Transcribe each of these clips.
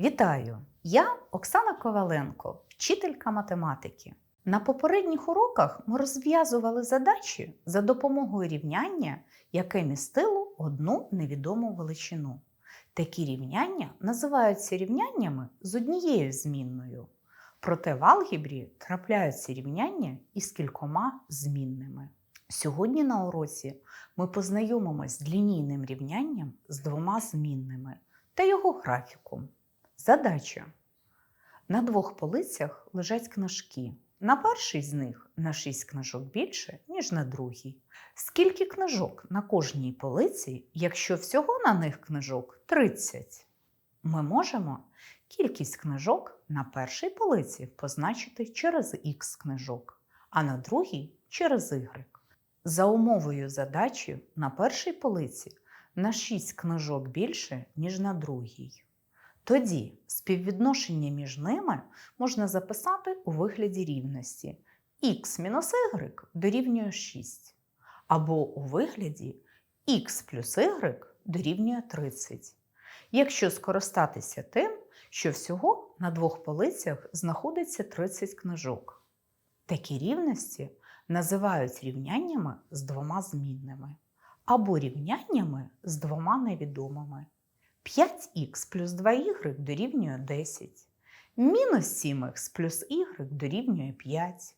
Вітаю! Я Оксана Коваленко, вчителька математики. На попередніх уроках ми розв'язували задачі за допомогою рівняння, яке містило одну невідому величину. Такі рівняння називаються рівняннями з однією змінною. Проте в алгебрі трапляються рівняння із кількома змінними. Сьогодні на уроці ми познайомимось з лінійним рівнянням з двома змінними та його графіком. Задача. На двох полицях лежать книжки. На першій з них на 6 книжок більше, ніж на другій. Скільки книжок на кожній полиці, якщо всього на них книжок 30? Ми можемо кількість книжок на першій полиці позначити через х книжок, а на другій через y. За умовою задачі на першій полиці на 6 книжок більше, ніж на другій. Тоді співвідношення між ними можна записати у вигляді рівності х мінус y дорівнює 6, або у вигляді х плюс y дорівнює 30, якщо скористатися тим, що всього на двох полицях знаходиться 30 книжок. Такі рівності називають рівняннями з двома змінними або рівняннями з двома невідомими. 5х плюс 2y дорівнює 10. Мінус 7х плюс y дорівнює 5.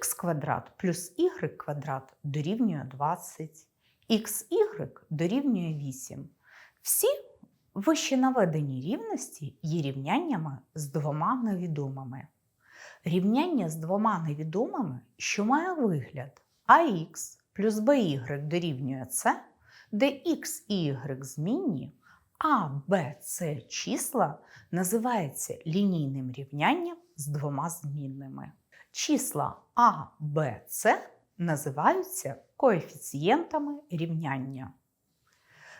х квадрат плюс y квадрат дорівнює 20. xy дорівнює 8. Всі вище наведені рівності є рівняннями з двома невідомими. Рівняння з двома невідомими, що має вигляд ax плюс by дорівнює c, де x і y змінні, а, Б, С числа називається лінійним рівнянням з двома змінними. Числа А, Б, С називаються коефіцієнтами рівняння.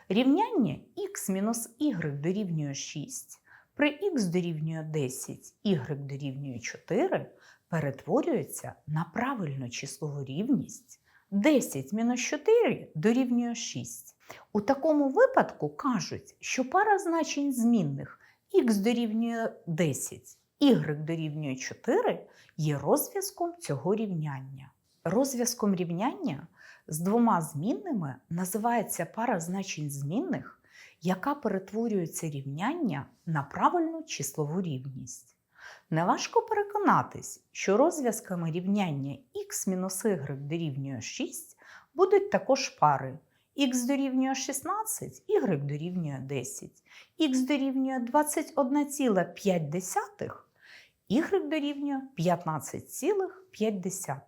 Рівняння х-y дорівнює 6 при х дорівнює 10, y дорівнює 4 перетворюється на правильну числову рівність 10 мінус 4 дорівнює 6. У такому випадку кажуть, що пара значень змінних х дорівнює 10, y дорівнює 4 є розв'язком цього рівняння. Розв'язком рівняння з двома змінними називається пара значень змінних, яка перетворюється рівняння на правильну числову рівність. Неважко переконатись, що розв'язками рівняння х-y дорівнює 6 будуть також пари х дорівнює 16, y дорівнює 10, х дорівнює 21,5, y дорівнює 15,5.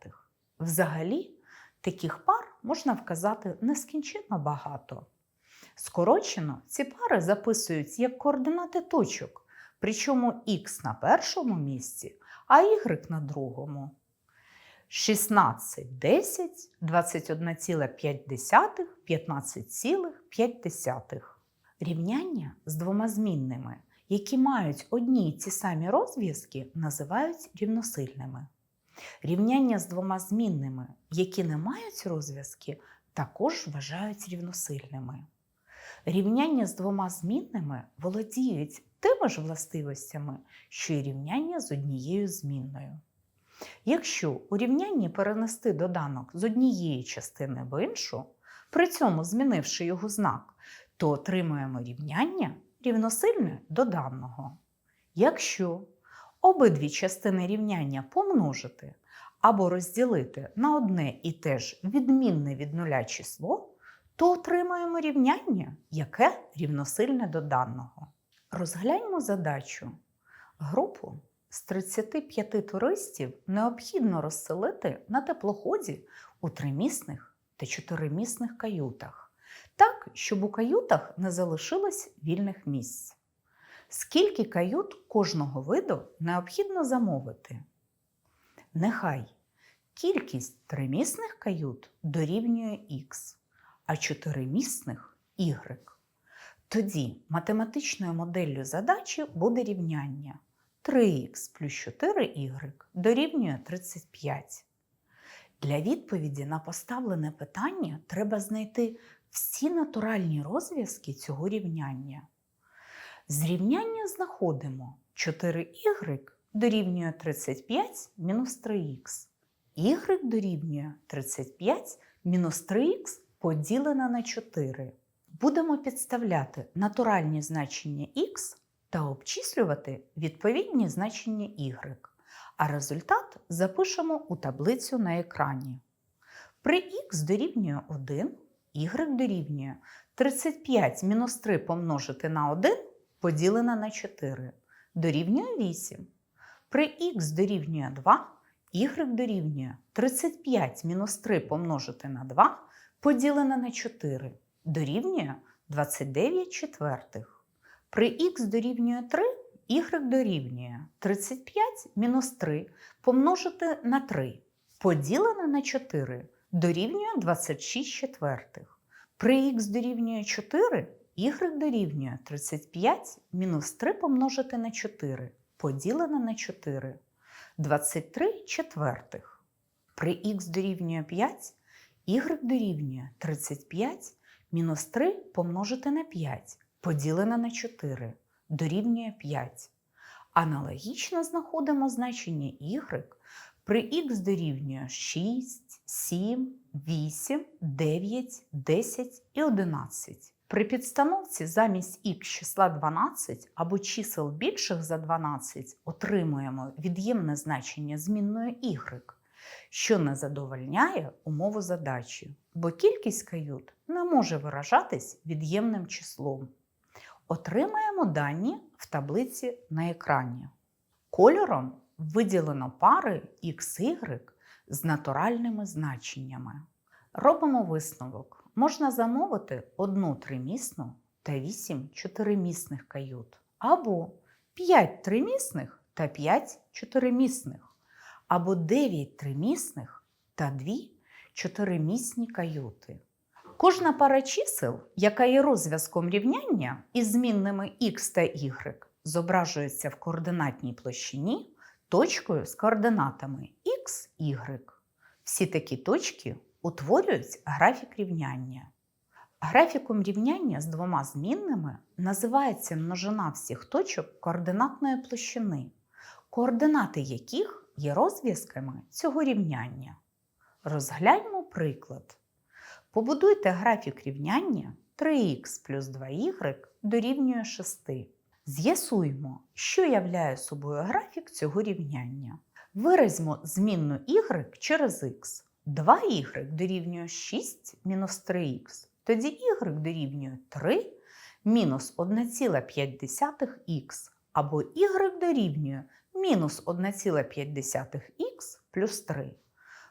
Взагалі, таких пар можна вказати нескінченно багато. Скорочено ці пари записують як координати точок, причому х на першому місці, а y на другому. 16, 10, 21,5, 15,5. Рівняння з двома змінними, які мають одні й ті самі розв'язки, називають рівносильними. Рівняння з двома змінними, які не мають розв'язки, також вважають рівносильними. Рівняння з двома змінними володіють тими ж властивостями, що й рівняння з однією змінною. Якщо у рівнянні перенести доданок з однієї частини в іншу, при цьому змінивши його знак, то отримуємо рівняння рівносильне до даного. Якщо обидві частини рівняння помножити або розділити на одне і те ж відмінне від нуля число, то отримаємо рівняння, яке рівносильне до даного. Розгляньмо задачу. Групу з 35 туристів необхідно розселити на теплоході у тримісних та чотиримісних каютах, так, щоб у каютах не залишилось вільних місць. Скільки кают кожного виду необхідно замовити? Нехай кількість тримісних кают дорівнює х, а чотиримісних y. Тоді математичною моделлю задачі буде рівняння 3х плюс 4y дорівнює 35. Для відповіді на поставлене питання треба знайти всі натуральні розв'язки цього рівняння. З рівняння знаходимо 4y дорівнює 35 мінус 3х. y дорівнює 35 мінус 3х поділене на 4. Будемо підставляти натуральні значення х та обчислювати відповідні значення y. А результат запишемо у таблицю на екрані. При х дорівнює 1, y дорівнює 35 мінус 3 помножити на 1 поділене на 4 дорівнює 8. При х дорівнює 2, y дорівнює 35 мінус 3 помножити на 2 поділене на 4 дорівнює 29 четвертих. При х дорівнює 3, y дорівнює 35 мінус 3 помножити на 3 поділене на 4 дорівнює 26 четвертих. При х дорівнює 4, y дорівнює 35 мінус 3 помножити на 4 поділене на 4 23 четвертих. При х дорівнює 5, y дорівнює 35 мінус 3 помножити на 5 поділене на 4 дорівнює 5. Аналогічно знаходимо значення y при х дорівнює 6, 7, 8, 9, 10 і 11. При підстановці замість х числа 12 або чисел більших за 12 отримуємо від'ємне значення змінної y, що не задовольняє умову задачі, бо кількість кают не може виражатись від'ємним числом. Отримаємо дані в таблиці на екрані. Кольором виділено пари XY з натуральними значеннями. Робимо висновок. Можна замовити одну тримісну та 8 чотиримісних кают, або 5 тримісних та 5 чотиримісних, або 9 тримісних та 2 чотиримісні каюти. Кожна пара чисел, яка є розв'язком рівняння із змінними x та y, зображується в координатній площині точкою з координатами x, y. Всі такі точки утворюють графік рівняння. Графіком рівняння з двома змінними називається множина всіх точок координатної площини, координати яких є розв'язками цього рівняння. Розгляньмо приклад. Побудуйте графік рівняння 3х плюс 2y дорівнює 6. З'ясуємо, що являє собою графік цього рівняння. Виразьмо змінну y через х. 2y дорівнює 6 мінус 3х. Тоді y дорівнює 3 мінус 1,5х або y дорівнює мінус 1,5х плюс 3.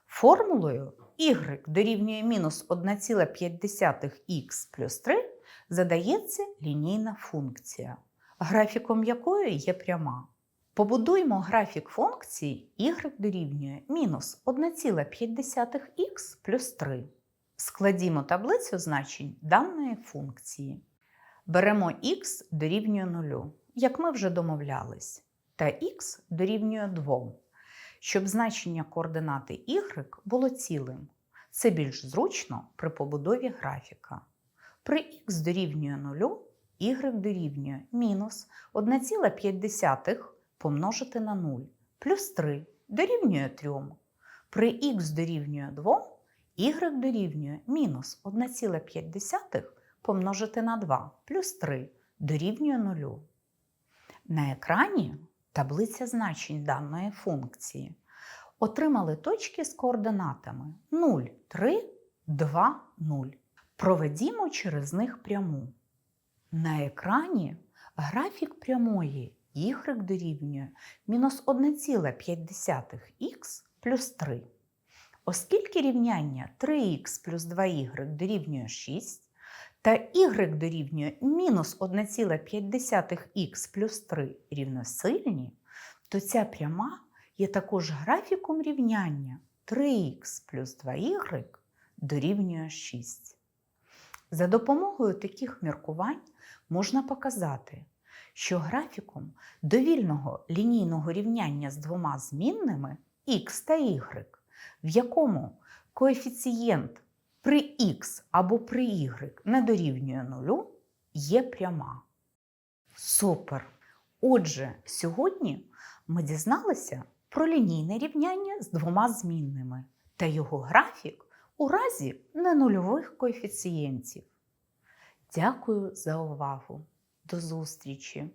Формулою y дорівнює мінус 1,5х плюс 3 задається лінійна функція, графіком якої є пряма. Побудуємо графік функції y дорівнює мінус 1,5х плюс 3. Складімо таблицю значень даної функції. Беремо х дорівнює 0, як ми вже домовлялись, та х дорівнює 2 щоб значення координати y було цілим. Це більш зручно при побудові графіка. При х дорівнює 0, y дорівнює мінус 1,5 помножити на 0 плюс 3 дорівнює 3. При х дорівнює 2, y дорівнює мінус 1,5 помножити на 2 плюс 3 дорівнює 0. На екрані таблиця значень даної функції. Отримали точки з координатами 0, 3, 2, 0. Проведімо через них пряму. На екрані графік прямої y дорівнює мінус 1,5х плюс 3. Оскільки рівняння 3х плюс 2y дорівнює 6, та y дорівнює мінус 1,5х плюс 3 рівносильні, то ця пряма є також графіком рівняння 3х плюс 2y дорівнює 6. За допомогою таких міркувань можна показати, що графіком довільного лінійного рівняння з двома змінними х та y, в якому коефіцієнт при х або при y не дорівнює нулю, є пряма. Супер! Отже, сьогодні ми дізналися про лінійне рівняння з двома змінними та його графік у разі ненульових коефіцієнтів. Дякую за увагу! До зустрічі!